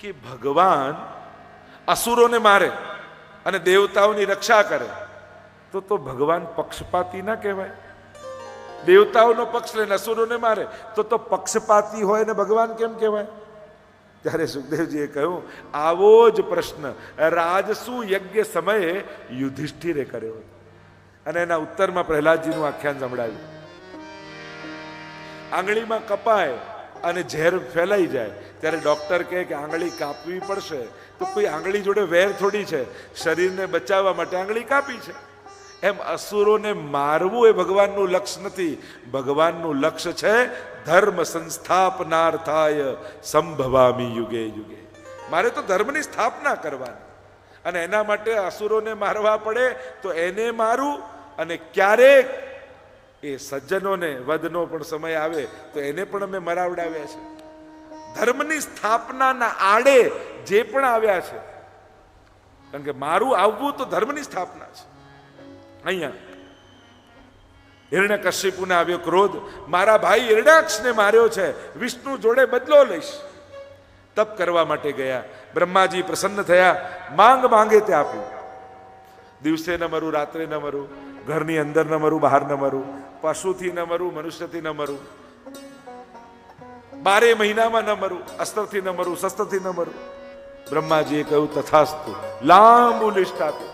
કે ભગવાન અસુરોને મારે અને દેવતાઓની રક્ષા કરે, તો તો ભગવાન પક્ષપાતી ના કહેવાય. દેવતાઓનો પક્ષ લઈને અસુરોને મારે, તો તો પક્ષપાતી હોય ને ભગવાન કેમ કહેવાય? ત્યારે સુખદેવજીએ કહ્યું, આવો જ પ્રશ્ન. રાજસુ યજ્ઞ સમયે યુધિષ્ઠિરે કર્યો અને એના ઉત્તરમાં પ્રહલાદજીનું આખ્યાન સંભળાવ્યું આંગળીમાં કપાય અને ઝેર ફેલાઈ જાય. ત્યારે ડૉક્ટર કહે કે આંગળી કાપવી પડશે. તો કોઈ આંગળી જોડે વેર થોડી છે. શરીરને બચાવવા માટે આંગળી કાપી છે. એમ અસુરોને મારવું એ ભગવાનનું લક્ષ્ય નથી. ભગવાનનું લક્ષ્ય છે ધર્મ સંસ્થાપનાર્થાય સંભવામી યુગે યુગે. મારે તો ધર્મની સ્થાપના કરવાની. અને એના માટે અસુરોને મારવા પડે તો એને મારું અને ક્યારેક એ સજ્જનોને વધનો પણ સમય આવે તો એને પણ અમે મરાવડાવ્યા છે. ધર્મની સ્થાપનાના આડે જે પણ આવ્યા છે, કારણ કે મારું આવવું તો ધર્મની સ્થાપના છે. અહીંયા હિરણ્ય કશ્યપુને આવ્યો ક્રોધ, મારા ભાઈ હિરણાક્ષને માર્યો છે, વિષ્ણુ જોડે બદલો લઈશ. તપ કરવા માટે ગયા, બ્રહ્માજી પ્રસન્ન થયા, માંગ માંગે તે આપ્યું દિવસે ન મરું, રાત્રે ન મરું ઘરની અંદર ન મરું, બહાર ન મરું, પશુથી ન મરું, મનુષ્યથી ન મરું. બારે મહિનામાં ન મરું, અસ્ત્રથી ન મરું, શસ્ત્રથી ન મરું. બ્રહ્માજીએ કહ્યું, તથાસ્તુ, લાંબુ લિસ્ટ આપ્યું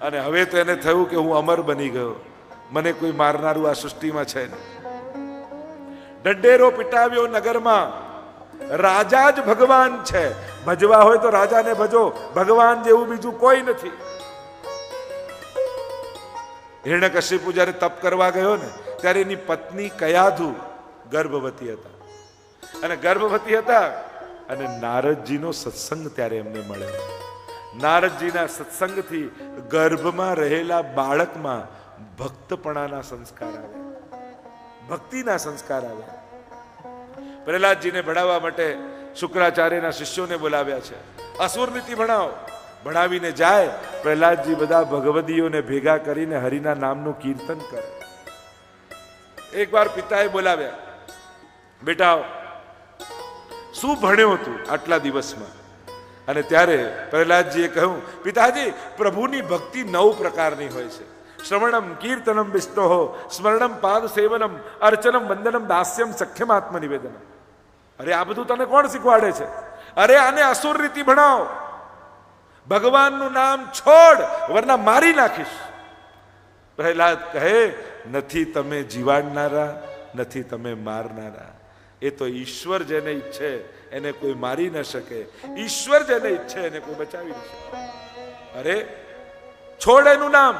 અને હવે તો એને થયું કે હું અમર બની ગયો. મને કોઈ મારનારું આ સૃષ્ટિમાં છે નહીં. દંડેરો પીટાવ્યો નગરમાં. રાજા જ ભગવાન છે. ભજવા હોય તો રાજાને ભજો. ભગવાન જેવું બીજું કોઈ નથી. હિરણ્યકશિપુ જ્યારે તપ કરવા ગયો ને, ત્યારે એની પત્ની કયાધુ ગર્ભવતી હતા. અને ગર્ભવતી હતા અને નારદજીનો સત્સંગ ત્યારે એમને મળ્યો. નારદજીના સત્સંગથી ગર્ભમાં રહેલા બાળકમાં ભક્તપણાના સંસ્કાર આવ્યા. ભક્તિના સંસ્કાર આવ્યા. પ્રહલાદજીને ભણાવવા માટે શુક્રાચાર્યના શિષ્યોને બોલાવ્યા છે. અસુર નીતિ ભણાવો. ભણાવીને જાય, પ્રહલાદજી બધા ભગવદીઓને ભેગા કરીને હરિના નામનું કીર્તન કરે. એકવાર પિતાએ બોલાવ્યા, બેટા, શું ભણ્યો તું આટલા દિવસમાં? અને ત્યારે પ્રહલાદજીએ કહ્યું, પિતાજી, પ્રભુની ભક્તિ નવ પ્રકારની હોય છે. શ્રવણમ, કીર્તનમ વિષ્ણો સ્મરણમ, પાદ સેવનમ, અર્ચનમ, વંદનમ, દાસ્યમ, સખ્યમ આત્મ નિવેદનમ અરે, આ બધું તને કોણ શીખવાડે છે? અરે, આને અસુર રીતિ ભણાવો. ભગવાનનું નામ છોડ, વરના મારી નાખીશ. પ્રહલાદ કહે, નથી તમે જીવાડનારા, નથી તમે મારનારા. એ તો ઈશ્વર જેને ઈચ્છે, એને કોઈ મારી ન શકે. ઈશ્વર જેને ઈચ્છે, એને કોઈ બચાવી ન શકે. અરે, છોડ એનું નામ.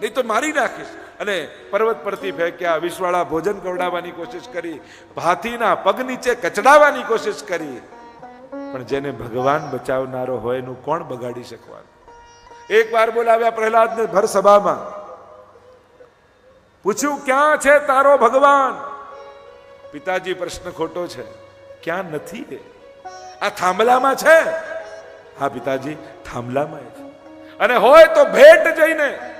નહીં તો મારી નાખીશ. અને પર્વત પરથી ફેંક્યા, વિશ્વાળા ભોજન કવડાવવાની કોશિશ કરી હાથીના પગ નીચે કચડાવવાની કોશિશ કરી. પણ જેને ભગવાન બચાવનારો હોય એનું કોણ બગાડી શકવાનું? એક વાર બોલાવ્યા પ્રહલાદને ભર સભામાં. પૂછ્યું, ક્યાં છે તારો ભગવાન? પિતાજી પ્રશ્ન ખોટો છે. ક્યાં નથી એ? આ થાંભલામાં છે? હા, પિતાજી, થાંભલામાં છે. અને હોય તો ભેટ જઈને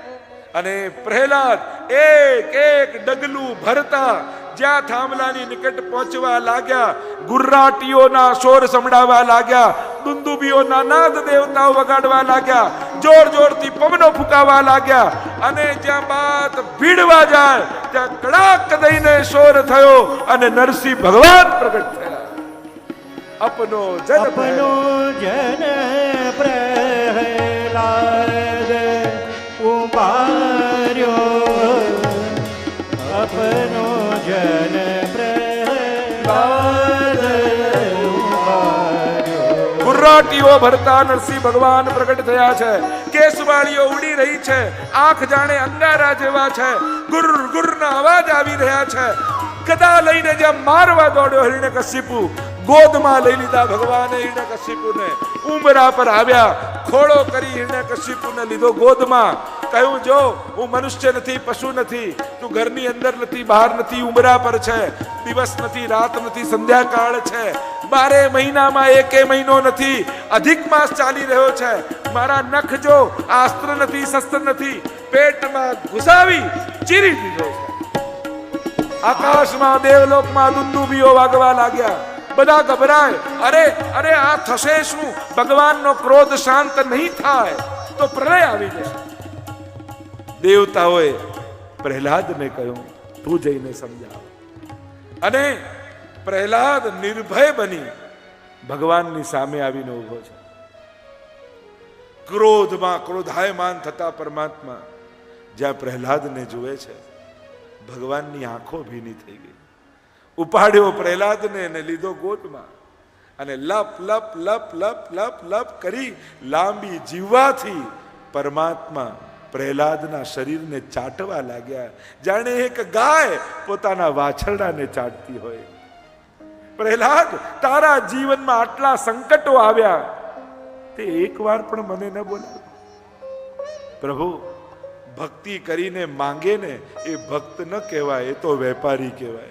અને પ્રહલાદ એક એક ડગલું ભરતા જ્યાં થાંભલાની નિકટ પહોંચવા લાગ્યા, ગુરરાટીઓના શોર સંભળાવા લાગ્યા, દુંદુબીઓના નાદ દેવતાઓ વગાડવા લાગ્યા જોર જોરથી પવનો ફૂંકાવા લાગ્યા અને જ્યાં બાત ભીડવા જાય, ત્યાં કડાક દઈને શોર થયો અને નરસિંહ ભગવાન પ્રગટ થયા. અપનો જન અપનો જન પ્રહલાદ. આપનો જન ગુર્રાટીઓ ભરતા નરસિંહ ભગવાન પ્રગટ થયા છે. કેસવાળીઓ ઉડી રહી છે. આંખ જાણે અંગારા જેવા છે. ગુર ગુરના અવાજ આવી રહ્યા છે. કદા લઈને જ્યાં મારવા દોડ્યો હરિણે કશ્યપુ ગોદમાં લઈ લીધા ભગવાને હિરણ્યકશિપુને ઉમરા પર આવ્યા, ખોળો કરી હિરણ્યકશિપુને લીધો ગોદમાં. કહ્યું, જો, હું મનુષ્ય નથી, પશુ નથી. તું ઘરની અંદર નથી, બહાર નથી, ઉમરા પર છે. દિવસ નથી, રાત નથી, સંધ્યાકાળ છે. બારે મહિનામાં એકે મહિનો નથી. અધિક માસ ચાલી રહ્યો છે. મારા નખ જો આસ્ત્ર નથી, શસ્ત્ર નથી, પેટમાં ઘુસાવી ચીરી દીધો છે. આકાશમાં દેવલોકમાં દુંદુબીઓ વાગવા લાગ્યા. બધા ગભરાય, અરે અરે, આ થશે શું? ભગવાનનો ક્રોધ શાંત નહીં થાય. તો પ્રલય આવી જશે દેવતાઓએ પ્રહલાદને કહ્યું, તું જઈને સમજાવ. અને પ્રહલાદ નિર્ભય બની ભગવાનની સામે આવીને ઊભો છે. ક્રોધમાં, ક્રોધાયમાન થતા પરમાત્મા જ્યાં પ્રહલાદને જુએ છે, ભગવાનની આંખો ભીની થઈ ગઈ. ઉપાડ્યો પ્રહલાદને અને લીધો ગોટમાં અને લપ લપ લપ લપ લપ લપ કરી લાંબી જીવવાથી પરમાત્મા પ્રહલાદના શરીરને ચાટવા લાગ્યા. જાણે એક ગાય પોતાના વાછરડાને ચાટતી હોય. પ્રહલાદ, તારા જીવનમાં આટલા સંકટો આવ્યા. તે એકવાર પણ મને ન બોલાવ પ્રભુ, ભક્તિ કરીને માંગે ને એ ભક્ત ન કહેવાય, એ તો વેપારી કહેવાય.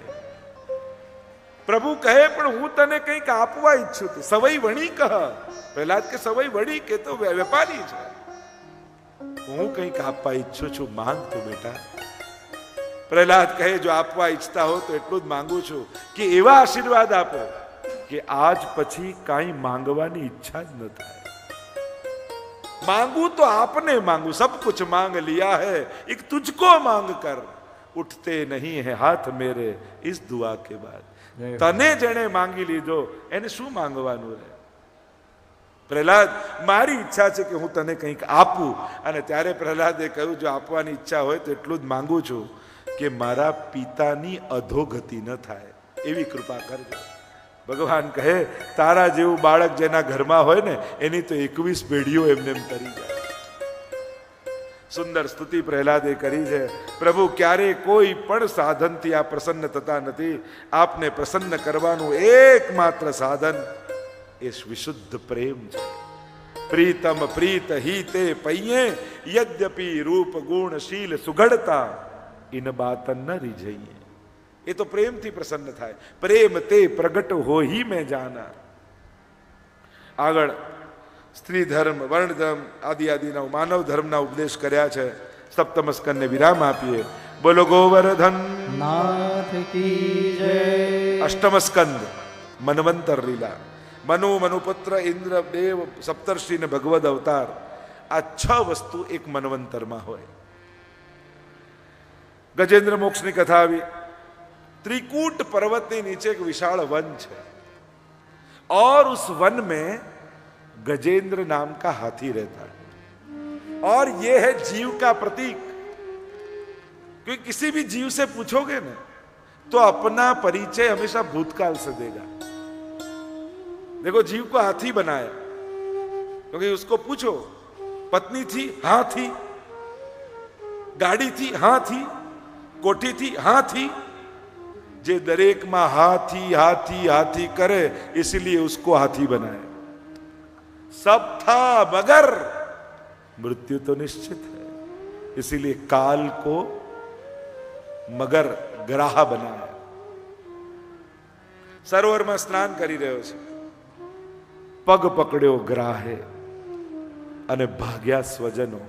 પ્રભુ કહે, પણ હું તને કંઈક આપવા ઈચ્છું છું. સવઈ વણી કહ. પ્રહલાદ કે, સવઈ વણી કે તો વેપારી છે. હું કંઈક આપવા ઈચ્છું છું માંગ તો બેટા. પ્રહલાદ કહે જો આપવા ઈચ્છતા હો તો એટલું જ માંગુ છું કે એવા આશીર્વાદ આપો કે આજ પછી કાંઈ માંગવાની ઈચ્છા જ ન થાય. માંગુ તો આપને માંગુ સબ કુછ માંગ લિયા હૈ એક તુજકો માંગ કર. ઉઠતે નહીં હે હાથ મેરે ઇસ દુઆ કે બાદ. તને જેણે માંગી લીધો એને શું માંગવાનું રહે? પ્રહલાદ, મારી ઈચ્છા છે કે હું તને કંઈક આપું. અને ત્યારે પ્રહલાદે કહ્યું, જો આપવાની ઈચ્છા હોય તો એટલું જ માંગુ છું કે મારા પિતાની અધોગતિ ન થાય. એવી કૃપા કરજો. ભગવાન કહે, તારા જેવું બાળક જેના ઘરમાં હોય ને, એની તો એકવીસ પેઢીઓ એમને એમ તરી જાય. સુંદર સ્તુતિ પ્રહલાદે કરી છે. પ્રભુ, ક્યારે કોઈ પણ સાધનથી આ પ્રસન્ન થતા નથી. આપને પ્રસન્ન કરવાનું એકમાત્ર સાધન એ વિશુદ્ધ પ્રેમ છે પ્રીતમ પ્રીત હિતે પૈયે યદ્યપી રૂપ ગુણ શીલ સુઘડતા ઇન બાત ન રીઝઈએ એ તો પ્રેમથી પ્રસન્ન થાય પ્રેમ તે પ્રગટ હો હી મેં જાના આગળ સ્ત્રી ધર્મ વર્ણ ધર્મ આદિ આદિના માનવ ધર્મના ઉપદેશ કર્યા છે. સપ્તમ સ્કંદને વિરામ આપીએ. બોલો ગોવર્ધન. અષ્ટમ સ્કંદ મનવંતર લીલા. મનુ મનુપુત્ર ઇન્દ્ર દેવ સપ્તર્ષિ ને ભગવદ અવતાર આ છ વસ્તુ એક મનવંતરમાં હોય ગજેન્દ્ર મોક્ષની કથા આવી त्रिकूट पर्वत के नीचे एक विशाल वन है और उस वन में गजेंद्र नाम का हाथी रहता है और ये है जीव का प्रतीक क्योंकि किसी भी जीव से पूछोगे ना तो अपना परिचय हमेशा भूतकाल से देगा देखो, जीव को हाथी बनाया। क्योंकि उसको पूछो, पत्नी थी हाँ थी, गाड़ी थी हाँ थी, कोठी थी हाँ थी, जे दरेक माँ हाथी हाथी हाथी करे, इसलिए उसको हाथी बनाए सब था, मगर मृत्यु तो निश्चित है। इसीलिए काल को मगर ग्राह बनाया। सरोवर में स्नान करी रहे हो પગ પકડ્યો ગ્રાહે અને ભાગ્યા સ્વજનો.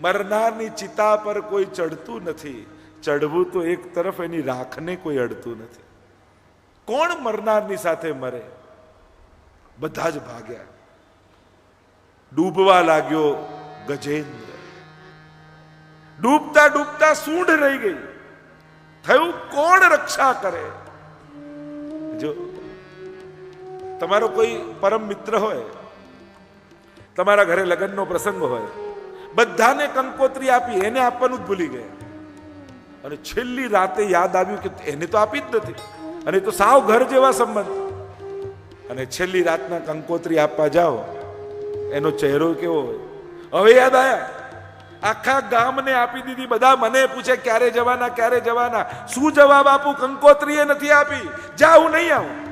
મરનારની ચિતા પર કોઈ ચડતું નથી. ચડવું તો એક તરફ એની રાખને કોઈ અડતું નથી. કોણ મરનારની સાથે મરે? બધા જ ભાગ્યા. ડૂબવા લાગ્યો ગજેન્દ્ર. ડૂબતા ડૂબતા સૂંઢ રહી ગઈ. થયું કોણ રક્ષા કરે? જો તમારો કોઈ પરમ મિત્ર હોય, તમારા ઘરે લગ્નનો પ્રસંગ હોય, બધાને કંકોત્રી આપી, એને આપવાનું જ ભૂલી ગયા. અને છેલ્લી રાતે યાદ આવ્યું કે એને તો આપી જ નથી. અને તો સાવ ઘર જેવા સંબંધ. અને છેલ્લી રાતના કંકોત્રી આપવા જાઓ, એનો ચહેરો કેવો હોય? હવે યાદ આવ્યા આખા ગામને આપી દીધી, બધા મને પૂછે, ક્યારે જવાના ક્યારે જવાના? શું જવાબ આપું? કંકોત્રીએ નથી આપી. જા નહીં આવું.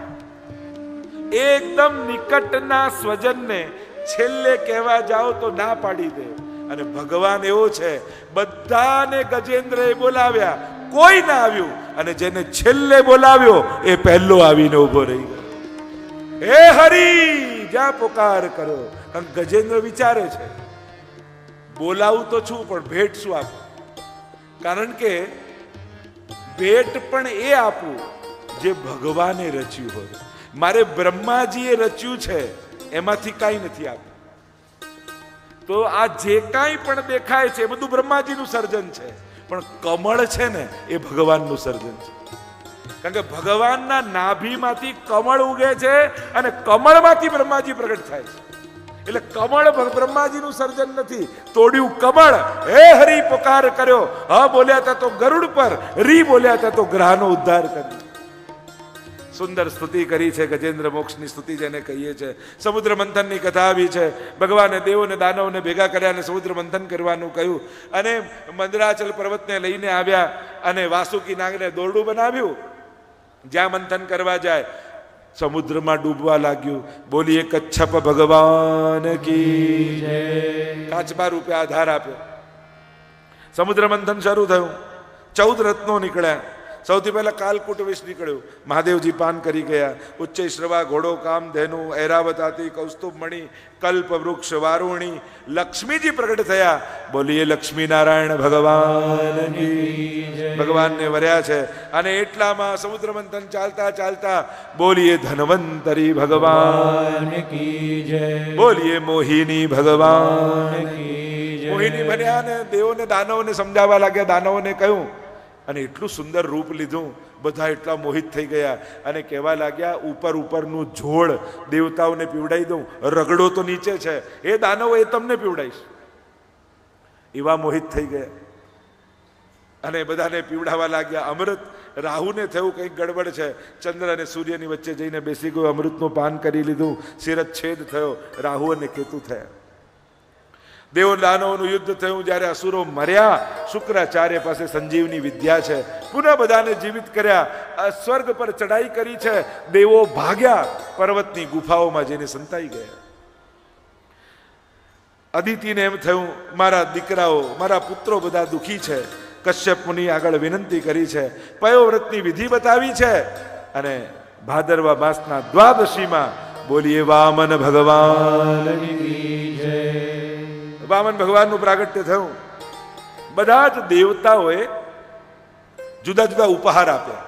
એકદમ નિકટના સ્વજનને છેલ્લે કહેવા જાઓ તો ના પાડી દે. અને ભગવાન એવો છે, બધાને ગજેન્દ્રએ બોલાવ્યા, કોઈ ના આવ્યું. અને જેને છેલ્લે બોલાવ્યો, એ પહેલો આવીને ઊભો રહી ગયો. હે હરી, જ્યાં પોકાર કરો કારણ ગજેન્દ્ર વિચારે છે, બોલાવું તો છું, પણ ભેટ શું આપું? કારણ કે ભેટ પણ એ આપું, જે ભગવાને રચ્યું હોય. મારે બ્રહ્માજીએ રચ્યું છે, એમાંથી કાંઈ નથી આપ્યું. તો આ જે કાંઈ પણ દેખાય છે, એ બધું બ્રહ્માજીનું સર્જન છે. પણ કમળ છે ને, એ ભગવાનનું સર્જન છે. કારણ કે ભગવાનના નાભીમાંથી કમળ ઉગે છે અને કમળમાંથી બ્રહ્માજી પ્રગટ થાય છે. એટલે કમળ બ્રહ્માજીનું સર્જન નથી. તોડ્યું કમળ, હે હરી, પોકાર કર્યો. હ બોલ્યા તા તો ગરુડ પર, રી બોલ્યા તા તો ગ્રહનો ઉદ્ધાર કર્યો. સુંદર સ્તુતિ કરી છે, ગજેન્દ્ર મોક્ષની સ્તુતિ જેને કહીએ છીએ સમુદ્ર મંથનની કથા આવી છે. ભગવાને, દેવોને, દાનવને ભેગા કર્યા અને સમુદ્ર મંથન કરવાનું કહ્યું. અને મંદરાચલ પર્વતને લઈને આવ્યા અને વાસુકી નાગને દોરડું બનાવ્યું. જ્યાં મંથન કરવા જાય, સમુદ્રમાં ડૂબવા લાગ્યું. બોલીએ કચ્છપ ભગવાન કી કાચબા રૂપે આધાર આપ્યો. સમુદ્ર મંથન શરૂ થયું. ચૌદ રત્નો નીકળ્યા. સૌથી પહેલા કાલકૂટ વિષ નીકળ્યું. મહાદેવજી પાન કરી ગયા. ઉચ્ચ શ્રવા, ઘોડો, કામ, ધેનુ ઐરાવતાતી કૌસ્તુભ, મણિ, કલ્પ, વૃક્ષ, વારુણી, લક્ષ્મીજી પ્રગટ થયા. બોલીએ લક્ષ્મી નારાયણ ભગવાન ભગવાનને વર્યા છે. અને એટલામાં સમુદ્ર મંથન ચાલતા ચાલતા બોલીએ, ધનવંતરી ભગવાન બોલીએ, મોહિની ભગવાન મોહિની બન્યા ને દેવોને, દાનવને સમજાવવા લાગ્યા. દાનવોને કહ્યું અને એટલું સુંદર રૂપ લીધું, બધા એટલા મોહિત થઈ ગયા અને કહેવા લાગ્યા, ઉપર ઉપરનું જોડ દેવતાઓને પીવડાવી દઉં, રગડો તો નીચે છે, એ દાનવો એ તમને પીવડાવીશ એવા મોહિત થઈ ગયા. અને બધાને પીવડાવવા લાગ્યા, અમૃત, રાહુને થયું કંઈક ગડબડ છે, ચંદ્ર અને સૂર્યની વચ્ચે જઈને બેસી ગયો, અમૃતનું પાન કરી લીધું શિરત છેદ થયો, રાહુ અને કેતુ થયા. દેવો દાનવનું યુદ્ધ થયું, જ્યારે અસુરો મર્યા, શુક્રાચાર્ય પાસે સંજીવની વિદ્યા છે. પુનઃ બધાને જીવિત કર્યા. સ્વર્ગ પર ચઢાઈ કરી છે. દેવો ભાગ્યા, પર્વતની ગુફાઓમાં જઈને સંતાઈ ગયા. અદિતિને એમ થયું, મારા દીકરાઓ, મારા પુત્રો બધા દુઃખી છે. કશ્યપ મુનિ આગળ વિનંતી કરી છે. પયોવ્રતની વિધિ બતાવી છે. અને ભાદરવા માસના દ્વાદશીમાં બોલીએ, વામન ભગવાન. જય. વામન ભગવાનનું પ્રાગટ્ય થયું. બધા જ દેવતાઓએ જુદા જુદા ઉપહાર આપ્યા.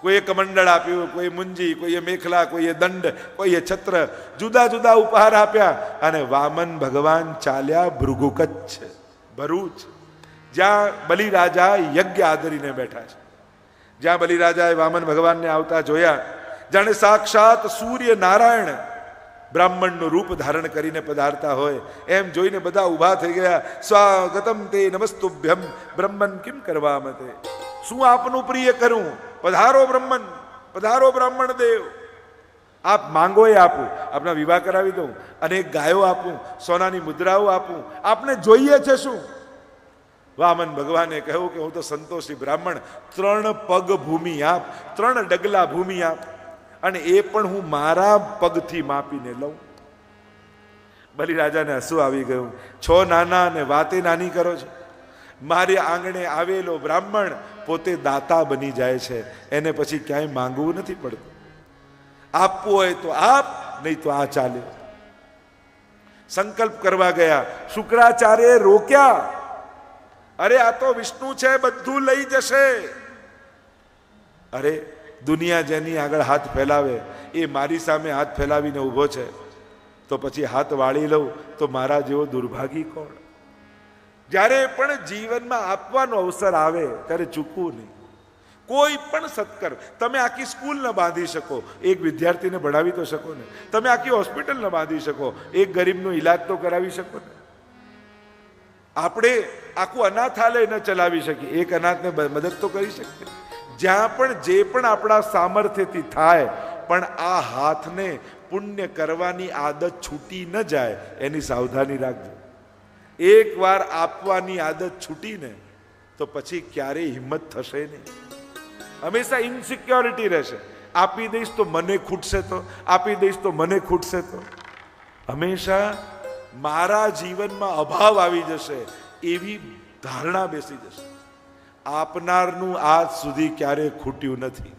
કોઈએ કમંડળ આપ્યું કોઈ મુંજી, કોઈએ મેખલા, કોઈએ દંડ, કોઈએ છત્ર, જુદા જુદા ઉપહાર આપ્યા અને વામન ભગવાન ચાલ્યા ભૃગુકચ્છ ભરૂચ. જ્યાં બલિરાજા યજ્ઞ આદરીને બેઠા છે. જ્યાં બલિરાજાએ વામન ભગવાનને આવતા જોયા, જાણે સાક્ષાત સૂર્ય નારાયણ બ્રાહ્મણનું રૂપ ધારણ કરીને પધારતા હોય. એમ જોઈને બધા ઊભા થઈ ગયા. સ્વાગતમ તે નમસ્તુભ્યમ. બ્રહ્મન કેમ કરવા મતે શું આપનું પ્રિય કરું? પધારો બ્રહ્મન. પધારો બ્રાહ્મણ દેવ. આપ માંગો એ આપું. આપના વિવાહ કરાવી દઉં. અને ગાયો આપું. સોનાની મુદ્રાઓ આપું. આપને જોઈએ છે શું? વામન ભગવાને કહ્યું કે હું તો સંતોષી બ્રાહ્મણ. ત્રણ પગ ભૂમિ આપ. ત્રણ ડગલા ભૂમિ આપ. અને એ પણ હું મારા પગથી માપીને લઉં. બલિરાજાને હસું આવી ગયું. છો નાના અને વાતે નાની કરો છો. મારે આંગણે આવેલો બ્રાહ્મણ પોતે દાતા બની જાય છે. એને પછી ક્યાંય માંગવું નથી પડતું. આપવું હોય તો આપ, નહીં તો આ ચાલે. સંકલ્પ કરવા ગયા. શુક્રાચાર્ય રોક્યા. અરે, આ તો વિષ્ણુ છે, બધું લઈ જશે. અરે દુનિયા જેની આગળ હાથ ફેલાવે, એ મારી સામે હાથ ફેલાવીને ઊભો છે. તો પછી હાથ વાળી લઉં, તો મારા જેવો દુર્ભાગી કોણ? જ્યારે પણ જીવનમાં આપવાનો અવસર આવે, ત્યારે ચૂકવું નહીં. કોઈ પણ સત્કર્મ, તમે આખી સ્કૂલ ન બાંધી શકો, એક વિદ્યાર્થીને ભણાવી તો શકો ને. તમે આખી હોસ્પિટલ ન બાંધી શકો, એક ગરીબનો ઈલાજ તો કરાવી શકો ને. આપણે આખું અનાથાલય ન ચલાવી શકીએ, એક અનાથને મદદ તો કરી શકીએ. જ્યાં પણ જે પણ આપણા સામર્થ્યથી થાય, પણ આ હાથને પુણ્ય કરવાની આદત છૂટી ન જાય, એની સાવધાની રાખજો. એકવાર આપવાની આદત છૂટીને, તો પછી ક્યારેય હિંમત થશે નહીં. હંમેશા ઇનસિક્યોરિટી રહેશે. આપી દઈશ તો મને ખૂટશે તો, આપી દઈશ તો મને ખૂટશે તો. હંમેશા મારા જીવનમાં અભાવ આવી જશે, એવી ધારણા બેસી જશે. આપનારનું આજ સુધી ક્યારે ખૂટ્યું નથી.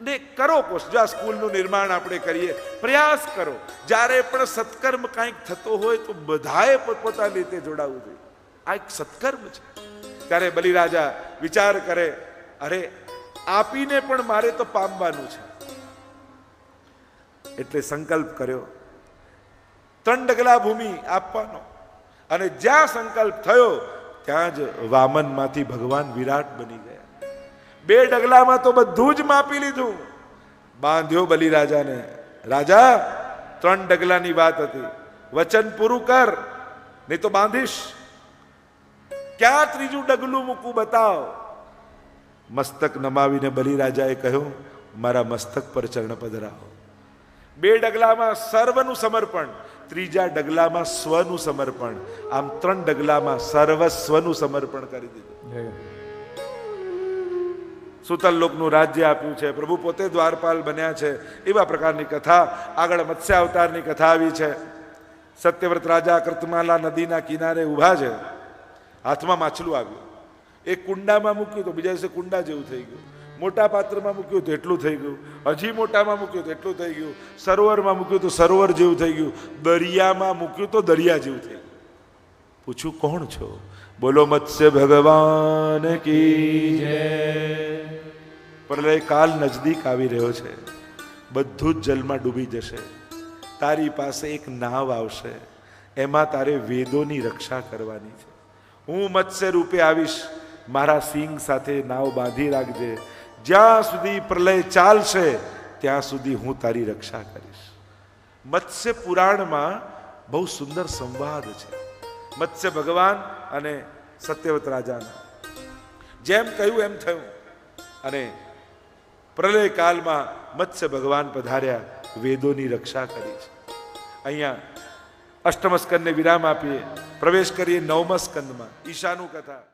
ને કરો કોશ, જો આ સ્કૂલનું નિર્માણ આપણે કરીએ, પ્રયાસ કરો. જ્યારે પણ સત્કર્મ કાંઈક થતો હોય તો બધાએ પોતપોતાની રીતે જોડાવવું જોઈએ. આ એક સત્કર્મ છે. ત્યારે બલિરાજા વિચાર કરે, અરે, આપીને પણ મારે તો પામવાનું છે. એટલે સંકલ્પ કર્યો, ત્રણ ડગલા ભૂમિ આપવાનો. અને જ્યાં સંકલ્પ થયો ત્યાં જ વામનમાંથી ભગવાન વિરાટ બની ગયા. બે ડગલામાં તો બધું જ માપી લીધું. બાંધ્યો બલિરાજાને. રાજા, ત્રણ ડગલાની વાત હતી. વચન પૂરું કર, નહીં તો બાંધીશ. ક્યાં ત્રીજું ડગલું મૂકું બતાવ? મસ્તક નમાવીને બલિરાજાએ કહ્યું, મારા મસ્તક પર ચરણ પધરાવો બે ડગલામાં સર્વનું સમર્પણ. ત્રીજા ડગલામાં સ્વનું સમર્પણ. આમ ત્રણ ડગલામાં સર્વસ્વનું સમર્પણ કરી દીધું. સુતલ લોકનું રાજ્ય આપ્યું છે. પ્રભુ પોતે દ્વારપાલ બન્યા છે. એવા પ્રકારની કથા આગળ મત્સ્ય અવતારની કથા આવી છે. સત્યવ્રત રાજા કૃતમાલા નદીના કિનારે ઊભા છે. હાથમાં માછલું આવ્યું. એક કુંડામાં મૂક્યું તો બીજા દિવસે કુંડા જેવું થઈ ગયું. મોટા પાત્રમાં મૂક્યું તો એટલું થઈ ગયું. હજી મોટામાં મૂક્યું તો એટલું થઈ ગયું. સરોવરમાં મૂક્યું તો સરોવર જેવું થઈ ગયું. દરિયામાં મૂક્યું તો દરિયા જેવું થઈ ગયું. પૂછ્યું કોણ છો? બોલો, મત્સ્ય ભગવાન કી જય. પ્રલય કાલ નજદીક આવી રહ્યો છે. બધું જ જલમાં ડૂબી જશે. તારી પાસે એક નાવ આવશે. એમાં તારે વેદોની રક્ષા કરવાની છે. હું મત્સ્ય રૂપે આવીશ. મારા સિંગ સાથે નાવ બાંધી રાખજે. જ્યાં સુધી પ્રલય ચાલશે, ત્યાં સુધી હું તારી રક્ષા કરીશ. મત્સ્ય પુરાણમાં બહુ સુંદર સંવાદ છે. મત્સ્ય ભગવાન અને સત્યવત રાજાના. જેમ કહ્યું એમ થયું. અને પ્રલય કાલમાં મત્સ્ય ભગવાન પધાર્યા, વેદોની રક્ષા કરી છે. અહીંયા અષ્ટમસ્કંદને વિરામ આપીએ. પ્રવેશ કરીએ નવમસ્કંદમાં. ઈશાનું કથા.